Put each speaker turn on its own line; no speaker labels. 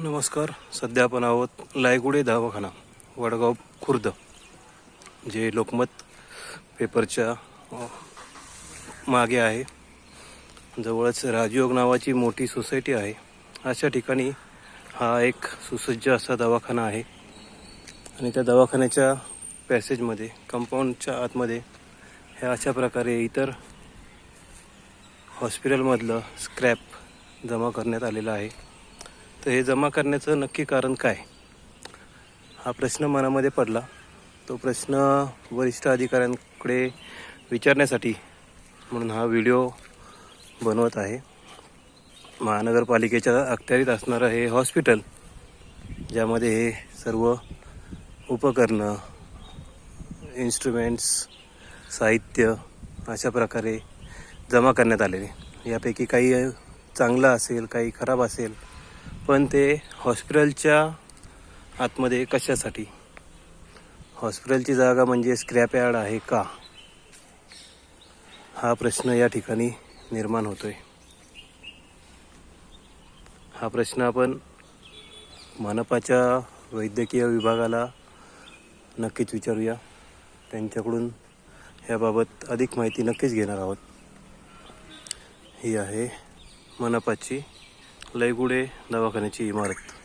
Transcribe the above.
नमस्कार. सध्या आपण आहोत लायगुडे दवाखाना वडगाव खुर्द जे लोकमत पेपरच्या मागे आहे. जवळच राजयोग नावाची मोठी सोसायटी आहे. अशा ठिकाणी हा एक सुसज्ज असा दवाखाना आहे. आणि त्या दवाखान्याच्या पॅसेजमध्ये कंपाऊंडच्या आतमध्ये हे अशा प्रकारे इतर हॉस्पिटलमधलं स्क्रॅप जमा करण्यात आलेलं आहे. तर हे जमा करण्याचं नक्की कारण काय? हा प्रश्न मनामध्ये पडला. तो प्रश्न वरिष्ठ अधिकाऱ्यांकडे विचारण्यासाठी म्हणून हा व्हिडिओ बनवत आहे. महानगरपालिकेच्या अखत्यारीत असणारं हे हॉस्पिटल ज्यामध्ये हे सर्व उपकरणं इन्स्ट्रुमेंट्स साहित्य अशा प्रकारे जमा करण्यात आलेले. यापैकी काही चांगलं असेल काही खराब असेल पण ते हॉस्पिटलच्या आतमध्ये कशासाठी? हॉस्पिटलची जागा म्हणजे स्क्रॅप यार्ड आहे का? हा प्रश्न या ठिकाणी निर्माण होतोय. हा प्रश्न आपण मनपाच्या वैद्यकीय विभागाला नक्कीच विचारूया. त्यांच्याकडून याबाबत अधिक माहिती नक्कीच घेणार आहोत. ही आहे मनपाची लयगुडे दवाखान्याची इमारत.